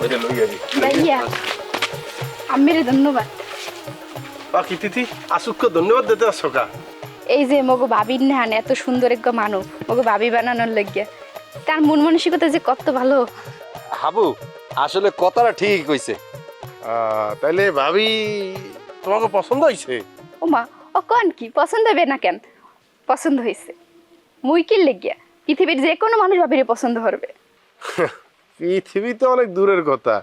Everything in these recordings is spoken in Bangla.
ওইটা লইয়া দি ভাইয়া আমের ধন্যবাদ। বাকি তিথি ধন্যবাদ দিতে কা এই যে মগো ভাবির নেহান এত সুন্দর এক মানব মগো ভাবি বানানোর লাগিয়া। তার মন মানসিকতা যে কত ভালো। হাবু আসলে কথাটা ঠিকই কইছে। আহ, তাইলে ভাবি তোমাকে পছন্দ হয়েছে ও মা ও কন কি পছন্দ হবে না কেন? পছন্দ হয়েছে মুই কি লেগিয়া? পৃথিবীর যে কোনো মানুষ ভাবিরে পছন্দ করবে। পৃথিবী তো অনেক দূরের কথা।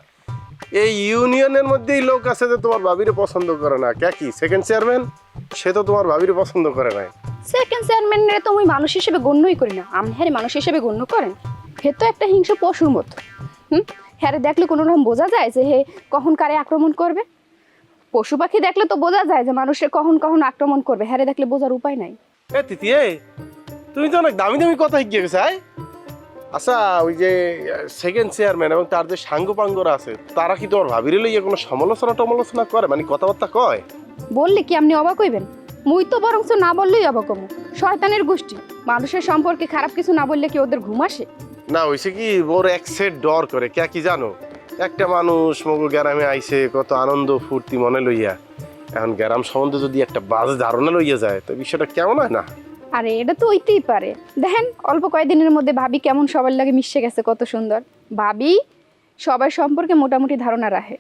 এই ইউনিয়নের মধ্যেই লোক আছে যে তোমার ভাবিরে পছন্দ করে না। কে কি? সেকেন্ড চেয়ারম্যান সে তো তোমার ভাবিরে পছন্দ করে নাই। সেকেন্ড চেয়ারম্যানের তো মুই মানুষ হিসেবে গণ্যই করি না। আপনি হ্যাঁ মানুষ হিসেবে গণ্য করেন। হে তো একটা হিংস্র পশুর মতো। হুম? হ্যাঁ দেখলে কোনো রকম বোঝা যায় যে হে কখন কারে আক্রমণ করবে? পশু পাখি দেখলে তো বোঝা যায় যে মানুষের কখন কখন আক্রমণ করবে। হ্যাঁ দেখলে বোঝার উপায় নাই। এ তিথি তুমি তো অনেক দামি দামি কথা শিখিয়ে গেছে আচ্ছা ওই যে সেকেন্ড চেয়ারম্যান এবং তার যে সাঙ্গ পাঙ্গরা আছে তারা কি তোমার ভাবিরে লইয়া কোনো সমালোচনা টমালোচনা করে? মানে কথাবার্তা কয়? বললে কি আপনি অবাক হইবেন? মুই তো বরঞ্চ না বললেই অবাক হমু শয়তানের গোষ্ঠী মানুষের সম্পর্কে খারাপ কিছু না বললে কি ওদের ঘুম আসে? না হয়েছে কি ওর এক সেট ডর করে। কে কি জানো? একটা মানুষ মগু গ্রামে আইছে কত আনন্দ ফুর্তি মনে লইয়া। এখন গ্রাম সম্বন্ধে যদি একটা বাজে ধারণা লইয়া যায় তো বিষয়টা কেমন হয় না? আরে এটা তো ওইতেই পারে। দেখেন অল্প কয়েকদিনের মধ্যে ভাবি কেমন সবার লাগে মিশে গেছে কত সুন্দর। ভাবি সবার সম্পর্কে মোটামুটি ধারণা রাখে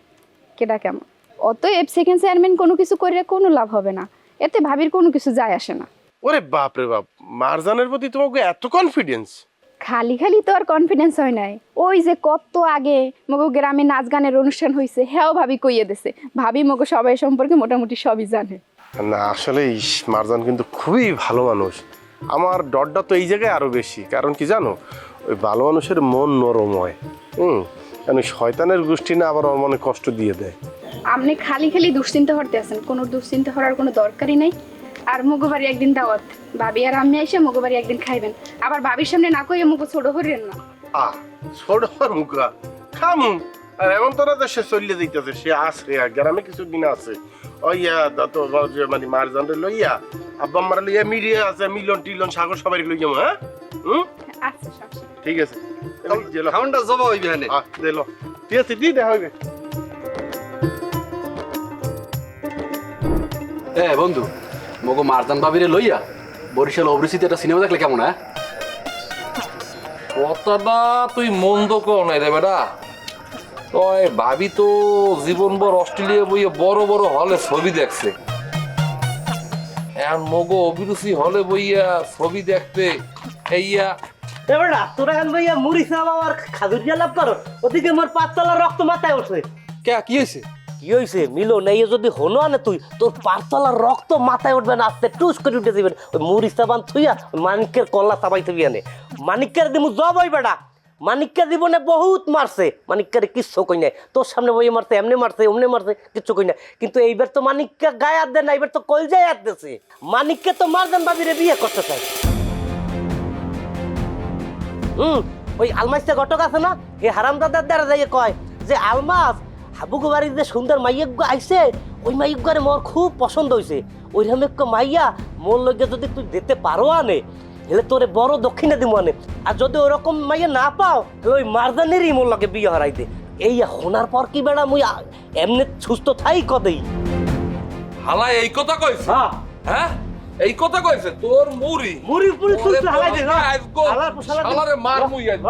কেটা কেমন। অতএব সেকেন্ড চেয়ারম্যান কোনো কিছু করে কোনো লাভ হবে না। এতে ভাবির কোনো কিছু যায় আসে না। ওরে বাপ রে বাপ মারজানের প্রতি তোমাকে এত কনফিডেন্স খালি খালি তো আর কনফিডেন্স হয় নাই। ওই যে কত আগে মগো গ্রামে নাচ গানের অনুষ্ঠান হয়েছে হ্যাঁ ভাবি কইয়ে দিছে। ভাবি মগো সবাই সম্পর্কে মোটামুটি সবই জানে। না আসলে ইস, মারজান কিন্তু খুবই ভালো মানুষ। আমার ডরটা তো এই জায়গায় আরও বেশি কারণ কি জানো? ওই ভালো মানুষের মন নরম হয় হুম? কারণ ওই শয়তানের গোষ্ঠী না আবার ওর মনে কষ্ট দিয়ে দেয়। আপনি খালি খালি দুশ্চিন্তা করতে আছেন কোনো দুশ্চিন্তা করার কোনো দরকারই নাই। আর মগোবাড়ি একদিন দাওয়াত ভাবি আর আমি এসে মগোবাড়ি একদিন খাইবেন। আবার ভাবির সামনে না কইয়ে মুখো ছোট করিলেন না। আ ছোট মুখা খামু। আর এমন তো না যে সে চলিয়ে দিতেছে সে আর গ্রামে কিছু দিন আছে। ওই তো মানে মারজানরে লইয়া আব্বা মারা লইয়া মিডিয়া আছে মিলন টিলন সাগর সবাই লইয়া হ্যাঁ? হুম? আচ্ছা। ঠিক আছে। জেলো খাউনটা জবা হইবে দিলো ঠিক আছে দি দেখা হইবে। এ বন্ধু মগো মারজান ভাবিরে লইয়া বরিশাল অবরিসিতে একটা সিনেমা দেখলে কেমন হ্যাঁ? কথাটা তুই মন্দ কর নাই রে বেটা। তয় ভাবি তো জীবনভর অস্ট্রেলিয়া বইয়ে বড় বড় হলে ছবি দেখছে। এখন মগো অভিরুচি হলে বইয়া ছবি দেখতে এইয়া এবার তোরা এখন ভাইয়া মুড়ি চাপ আমার খাজুর দিয়া লাভ করো ওদিকে মোর পাঁচতলার রক্ত মাথায় ওঠে কে কি হয়েছে কি হয়েছে মিলো নাই যদি হলো আনে তুই তোর পাঁচতলার রক্ত মাথায় উঠবে না আস্তে টুস করে উঠে যাবেন ওই মুড়ি সাবান থুইয়া মানিকের কল্লা চাবাই থুবি আনে। মানিকের দিমু জব হই বেটা। মানিকের জীবনে বহুত মারছে। মানিকের কিচ্ছু কই নাই। তোর সামনে বই মারছে, এমনি মারছে, অমনি মারছে, কিচ্ছু কই নাই। কিন্তু এইবার তো মানিককে গায়ে হাত দেয় না এবার তো কলজায় হাত দিছে মানিককে তো মারজান ভাবিরে বিয়ে করতে চাই হুম, ওই আলমাসটা ঘটক আছে না এই হারাম দাদার দ্বারা যাইয়ে কয় যে আলমাস, হাবুগো বাড়ির যে সুন্দর মাইয়ক আইছে, ওই মাইয়ক ঘরে মোর খুব পছন্দ হয়েছে ওই রকম মাইয়া মোর লগে যদি তুই দিতে পারো আনে হেলে তোরে বড় দক্ষিণে দিব আনে। আর যদি ওরকম মাইয়া না পাও তাহলে ওই মারদানেরই মোর লগে বিয়ে হারাই দে। এই শোনার পর কি বেড়া মুই এমনি সুস্থ থাই কদেই হালাই এই কথা কইছে? হ্যাঁ। হ্যাঁ? এই কথা কইছে? তোর মুড়ি? মুড়ি পুরি তুই হালাই দে আজগো হালার। মার মুই আজ